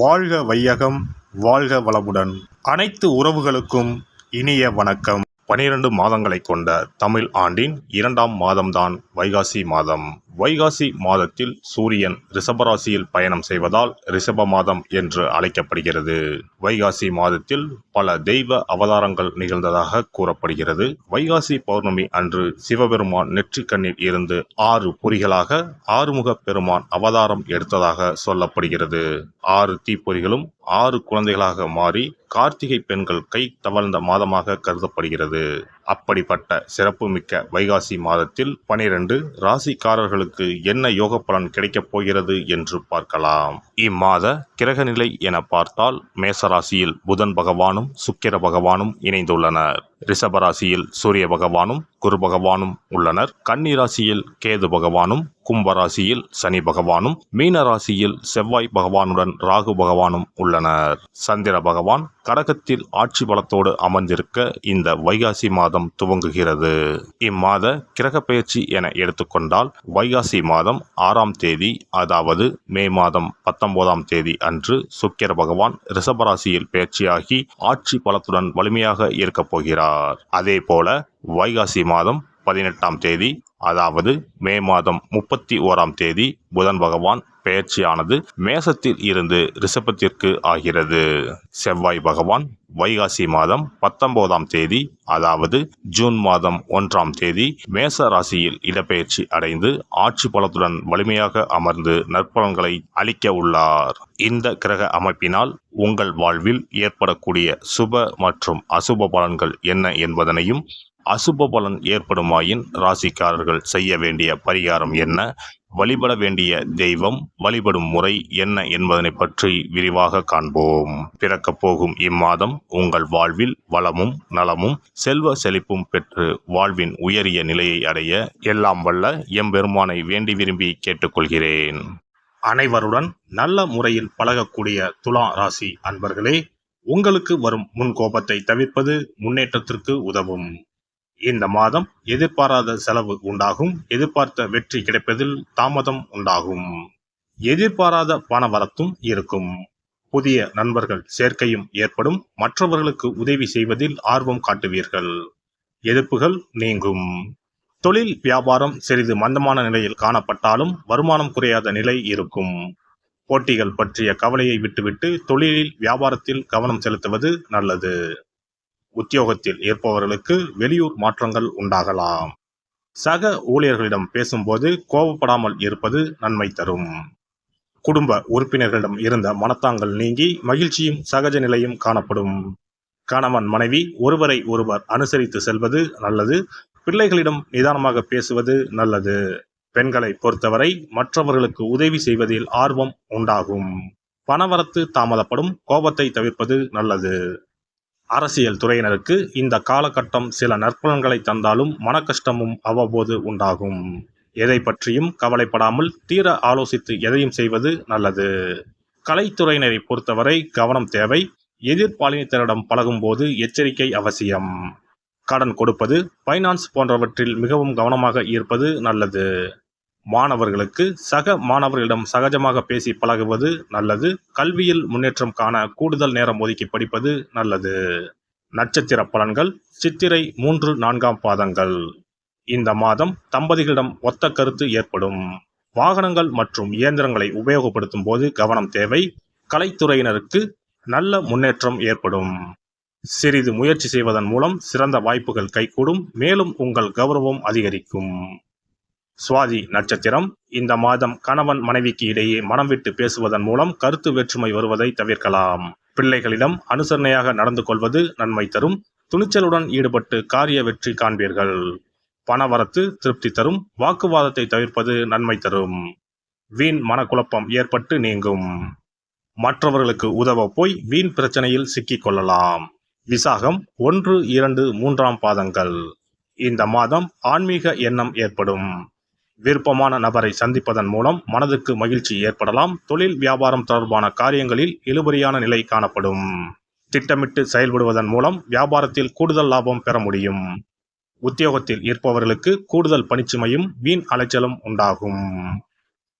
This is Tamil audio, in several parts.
வாழ்க வையகம் வாழ்க வளமுடன். அனைத்து உறவுகளுக்கும் இனிய வணக்கம். பனிரெண்டு மாதங்களை கொண்ட தமிழ் ஆண்டின் இரண்டாம் மாதம்தான் வைகாசி மாதம். வைகாசி மாதத்தில் சூரியன் ரிஷபராசியில் பயணம் செய்வதால் ரிஷப மாதம் என்று அழைக்கப்படுகிறது. வைகாசி மாதத்தில் பல தெய்வ அவதாரங்கள் நிகழ்ந்ததாக கூறப்படுகிறது. வைகாசி பௌர்ணமி அன்று சிவபெருமான் நெற்றிக்கண்ணில் இருந்து ஆறு பொறிகளாக ஆறுமுக பெருமான் அவதாரம் எடுத்ததாக சொல்லப்படுகிறது. ஆறு தீப்பொறிகளும் ஆறு குழந்தைகளாக மாறி கார்த்திகை பெண்கள் கை தவழ்ந்த மாதமாக கருதப்படுகிறது. அப்படிப்பட்ட சிறப்புமிக்க வைகாசி மாதத்தில் பனிரெண்டு ராசிக்காரர்களுக்கு என்ன யோக பலன் கிடைக்கப் போகிறது என்று பார்க்கலாம். இம்மாத கிரகநிலை என பார்த்தால் மேசராசியில் புதன் பகவானும் சுக்கிர பகவானும் இணைந்துள்ளனர். ரிஷபராசியில் சூரிய பகவானும் குரு பகவானும் உள்ளனர். கன்னிராசியில் கேது பகவானும் கும்பராசியில் சனி பகவானும் மீன ராசியில் செவ்வாய் பகவானுடன் ராகு பகவானும் உள்ளனர். சந்திர பகவான் கடகத்தில் ஆட்சி பலத்தோடு அமர்ந்திருக்க இந்த வைகாசி மாதம் துவங்குகிறது. இம்மாத கிரக பெயர்ச்சி என எடுத்துக்கொண்டால் வைகாசி மாதம் ஆறாம் தேதி அதாவது மே மாதம் பத்தொன்பதாம் தேதி அன்று சுக்கிர பகவான் ரிஷபராசியில் பேச்சியாகி ஆட்சி பலத்துடன் வலிமையாக இருக்கப் போகிறார். அதே போல வைகாசி மாதம் பதினெட்டாம் தேதி அதாவது மே மாதம் முப்பத்தி ஓராம் தேதி புதன் பகவான் பெயர்ச்சியானது மேசத்தில் இருந்து ரிஷபத்திற்கு ஆகிறது. செவ்வாய் பகவான் வைகாசி மாதம் பத்தொன்பதாம் தேதி அதாவது ஜூன் மாதம் ஒன்றாம் தேதி மேச ராசியில் இடப்பெயர்ச்சி அடைந்து ஆட்சி பலத்துடன் வலிமையாக அமர்ந்து நற்பலன்களை அளிக்க உள்ளார். இந்த கிரக அமைப்பினால் உங்கள் வாழ்வில் ஏற்படக்கூடிய சுப மற்றும் அசுப பலன்கள் என்ன என்பதனையும் அசுப பலன் ஏற்படுமாயின் ராசிக்காரர்கள் செய்ய வேண்டிய பரிகாரம் என்ன? வழிபட வேண்டிய தெய்வம் வழிபடும் முறை என்ன என்பதனை பற்றி விரிவாக காண்போம். பிறக்கப் போகும் இம்மாதம் உங்கள் வாழ்வில் வளமும் நலமும் செல்வ செழிப்பும் பெற்று வாழ்வின் உயரிய நிலையை அடைய எல்லாம் வல்ல எம்பெருமானை வேண்டி விரும்பி கேட்டுக்கொள்கிறேன். அனைவருடன் நல்ல முறையில் பழகக்கூடிய துலா ராசி அன்பர்களே உங்களுக்கு வரும் முன்கோபத்தை தவிர்ப்பது முன்னேற்றத்திற்கு உதவும். இந்த மாதம் எதிர்பாராத செலவு உண்டாகும். எதிர்பார்த்த வெற்றி கிடைப்பதில் தாமதம் உண்டாகும். எதிர்பாராத பணவரத்தும் இருக்கும். புதிய நண்பர்கள் சேர்க்கையும் ஏற்படும். மற்றவர்களுக்கு உதவி செய்வதில் ஆர்வம் காட்டுவீர்கள். எதிர்ப்புகள் நீங்கும். தொழில் வியாபாரம் சிறிது மந்தமான நிலையில் காணப்பட்டாலும் வருமானம் குறையாத நிலை இருக்கும். போட்டிகள் பற்றிய கவலையை விட்டுவிட்டு தொழிலில் வியாபாரத்தில் கவனம் செலுத்துவது நல்லது. உத்தியோகத்தில் இருப்பவர்களுக்கு வெளியூர் மாற்றங்கள் உண்டாகலாம். சக ஊழியர்களிடம் பேசும்போது கோபப்படாமல் இருப்பது நன்மை தரும். குடும்ப உறுப்பினர்களிடம் இருந்த மனத்தாங்கள் நீங்கி மகிழ்ச்சியும் சகஜ நிலையும் காணப்படும். கணவன் மனைவி ஒருவரை ஒருவர் அனுசரித்து செல்வது நல்லது. பிள்ளைகளிடம் நிதானமாக பேசுவது நல்லது. பெண்களை பொறுத்தவரை மற்றவர்களுக்கு உதவி செய்வதில் ஆர்வம் உண்டாகும். பணவரத்து தாமதப்படும். கோபத்தை தவிர்ப்பது நல்லது. அரசியல் துறையினருக்கு இந்த காலகட்டம் சில நற்பலன்களை தந்தாலும் மனக்கஷ்டமும் அவ்வப்போது உண்டாகும். எதை பற்றியும் கவலைப்படாமல் தீர ஆலோசித்து எதையும் செய்வது நல்லது. கலைத்துறையினரை பொறுத்தவரை கவனம் தேவை. எதிர்பாலினத்தினரிடம் பழகும்போது எச்சரிக்கை அவசியம். கடன் கொடுப்பது ஃபைனான்ஸ் போன்றவற்றில் மிகவும் கவனமாக இருப்பது நல்லது. மாணவர்களுக்கு சக மாணவர்களிடம் சகஜமாக பேசி பழகுவது நல்லது. கல்வியில் முன்னேற்றம் காண கூடுதல் நேரம் ஒதுக்கி படிப்பது நல்லது. நட்சத்திர பலன்கள் சித்திரை மூன்று நான்காம் பாதங்கள். இந்த மாதம் தம்பதிகளிடம் ஒத்த கருத்து ஏற்படும். வாகனங்கள் மற்றும் இயந்திரங்களை உபயோகப்படுத்தும் போது கவனம் தேவை. கலைத்துறையினருக்கு நல்ல முன்னேற்றம் ஏற்படும். சிறிது முயற்சி செய்வதன் மூலம் சிறந்த வாய்ப்புகள் கைகூடும். மேலும் உங்கள் கௌரவம் அதிகரிக்கும். சுவாதி நட்சத்திரம். இந்த மாதம் கணவன் மனைவிக்கு இடையே மனம் விட்டு பேசுவதன் மூலம் கருத்து வேற்றுமை வருவதை தவிர்க்கலாம். பிள்ளைகளிடம் அனுசரணையாக நடந்து கொள்வது நன்மை தரும். துணிச்சலுடன் ஈடுபட்டு காரிய வெற்றி காண்பீர்கள். பணவரத்து திருப்தி தரும். வாக்குவாதத்தை தவிர்ப்பது நன்மை தரும். வீண் மனக்குழப்பம் ஏற்பட்டு நீங்கும். மற்றவர்களுக்கு உதவ போய் வீண் பிரச்சனையில் சிக்கிக் கொள்ளலாம். விசாகம் ஒன்று இரண்டு மூன்றாம் பாதங்கள். இந்த மாதம் ஆன்மீக எண்ணம் ஏற்படும். விருப்பமான நபரை சந்திப்பதன் மூலம் மனதுக்கு மகிழ்ச்சி ஏற்படலாம். தொழில் வியாபாரம் தொடர்பான காரியங்களில் இழுபறியான நிலை காணப்படும். திட்டமிட்டு செயல்படுவதன் மூலம் வியாபாரத்தில் கூடுதல் லாபம் பெற முடியும். உத்தியோகத்தில் இருப்பவர்களுக்கு கூடுதல் பணிச்சுமையும் வீண் அலைச்சலும் உண்டாகும்.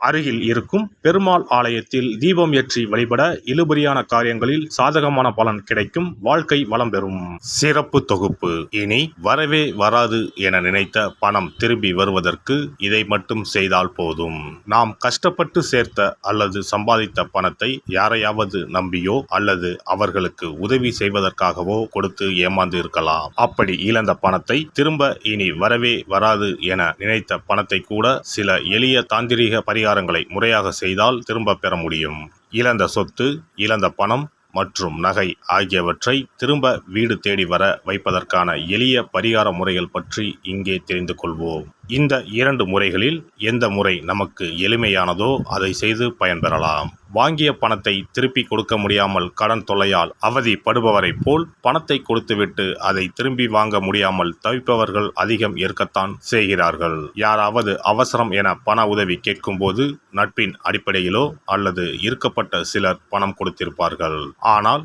அருகில் இருக்கும் பெருமாள் ஆலயத்தில் தீபம் ஏற்றி வழிபட இழுபறியான காரியங்களில் சாதகமான பலன் கிடைக்கும். வாழ்க்கை வளம் பெறும். சிறப்பு தொகுப்பு. இனி வரவே வராது என நினைத்த பணம் திரும்பி வருவதற்கு இதை மட்டும் செய்தால் போதும். நாம் கஷ்டப்பட்டு சேர்த்த அல்லது சம்பாதித்த பணத்தை யாரையாவது நம்பியோ அல்லது அவர்களுக்கு உதவி செய்வதற்காகவோ கொடுத்து ஏமாந்து இருக்கலாம் அப்படி இழந்த பணத்தை திரும்ப இனி வரவே வராது என நினைத்த பணத்தை கூட சில எளிய தாந்திரீக பரிகாரங்களை முறையாக செய்தால் திரும்ப பெற முடியும். இழந்த சொத்து இழந்த பணம் மற்றும் நகை ஆகியவற்றை திரும்ப வீடு தேடி வர வைப்பதற்கான எளிய பரிகார முறைகள் பற்றி இங்கே தெரிந்து கொள்வோம். இந்த இரண்டு முறைகளில் எந்த முறை நமக்கு எளிமையானதோ அதை செய்து பயன்பெறலாம். வாங்கிய பணத்தை திருப்பி கொடுக்க முடியாமல் கடன் தொல்லையால் அவதிப்படுபவரைப் போல் பணத்தை கொடுத்துவிட்டு அதை திரும்பி வாங்க முடியாமல் தவிப்பவர்கள் அதிகம் இருக்கத்தான் செய்கிறார்கள். யாராவது அவசரம் என பண உதவி கேட்கும்போது நட்பின் அடிப்படையிலோ அல்லது இருக்கப்பட்ட சிலர் பணம் கொடுத்திருப்பார்கள். ஆனால்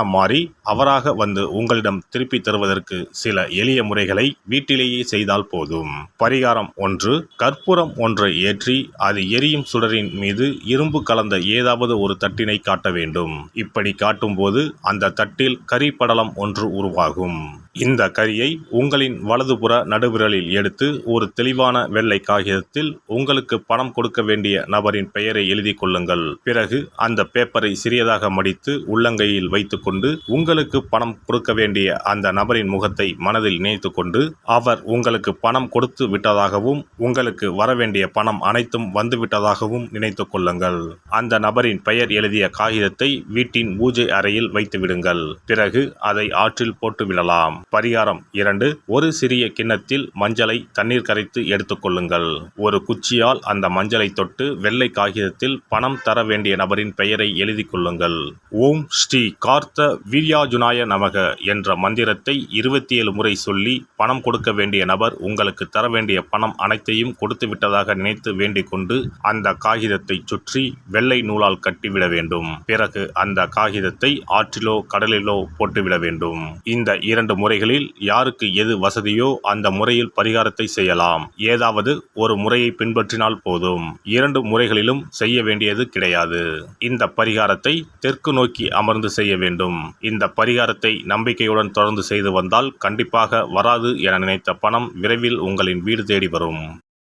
மனம் மாறி அவராக வந்து உங்களிடம் திருப்பி தருவதற்கு சில எளிய முறைகளை வீட்டிலேயே செய்தால் போதும். பரிகாரம் ஒன்று கற்பூரம் ஒன்றை ஏற்றி அது எரியும் சுடரின் மீது இரும்பு கலந்த ஏதாவது ஒரு தட்டினை காட்ட வேண்டும். இப்படி காட்டும்போது அந்த தட்டில் கறி படலம் ஒன்று உருவாகும். இந்த கரியை உங்களின் வலதுபுற நடுவிரலில் எடுத்து ஒரு தெளிவான வெள்ளை காகிதத்தில் உங்களுக்கு பணம் கொடுக்க வேண்டிய நபரின் பெயரை எழுதி கொள்ளுங்கள். பிறகு அந்த பேப்பரை சிறியதாக மடித்து உள்ளங்கையில் வைத்துக் கொண்டு உங்களுக்கு பணம் கொடுக்க வேண்டிய அந்த நபரின் முகத்தை மனதில் நினைத்து கொண்டு அவர் உங்களுக்கு பணம் கொடுத்து விட்டதாகவும் உங்களுக்கு வரவேண்டிய பணம் அனைத்தும் வந்துவிட்டதாகவும் நினைத்து கொள்ளுங்கள். அந்த நபரின் பெயர் எழுதிய காகிதத்தை வீட்டின் பூஜை அறையில் வைத்து விடுங்கள். பிறகு அதை ஆற்றில் போட்டு விடலாம். பரிகாரம் இரண்டு ஒரு சிறிய கிண்ணத்தில் மஞ்சளை தண்ணீர் கரைத்து எடுத்துக்கொள்ளுங்கள் ஒரு குச்சியால் அந்த மஞ்சளை தொட்டு வெள்ளை காகிதத்தில் பணம் தர வேண்டிய நபரின் பெயரை எழுதி கொள்ளுங்கள். ஓம் ஸ்ரீ கார்த்த வீர்யாஜுனாய நமக என்ற மந்திரத்தை இருபத்தி ஏழு முறை சொல்லி பணம் கொடுக்க வேண்டிய நபர் உங்களுக்கு தர வேண்டிய பணம் அனைத்தையும் கொடுத்து விட்டதாக நினைத்து வேண்டிக் கொண்டு அந்த காகிதத்தை சுற்றி வெள்ளை நூலால் கட்டிவிட வேண்டும். பிறகு அந்த காகிதத்தை ஆற்றிலோ கடலிலோ போட்டுவிட வேண்டும். இந்த இரண்டு முறைகளில் யாருக்கு எது வசதியோ அந்த முறையில் பரிகாரத்தை செய்யலாம். ஏதாவது ஒரு முறையை பின்பற்றினால் போதும். இரண்டு முறைகளிலும் செய்ய வேண்டியது கிடையாது. இந்த பரிகாரத்தை தெற்கு நோக்கி அமர்ந்து செய்ய வேண்டும். இந்த பரிகாரத்தை நம்பிக்கையுடன் தொடர்ந்து செய்து வந்தால் கண்டிப்பாக வராது என நினைத்த பணம் விரைவில் உங்களின் வீடு தேடி வரும்.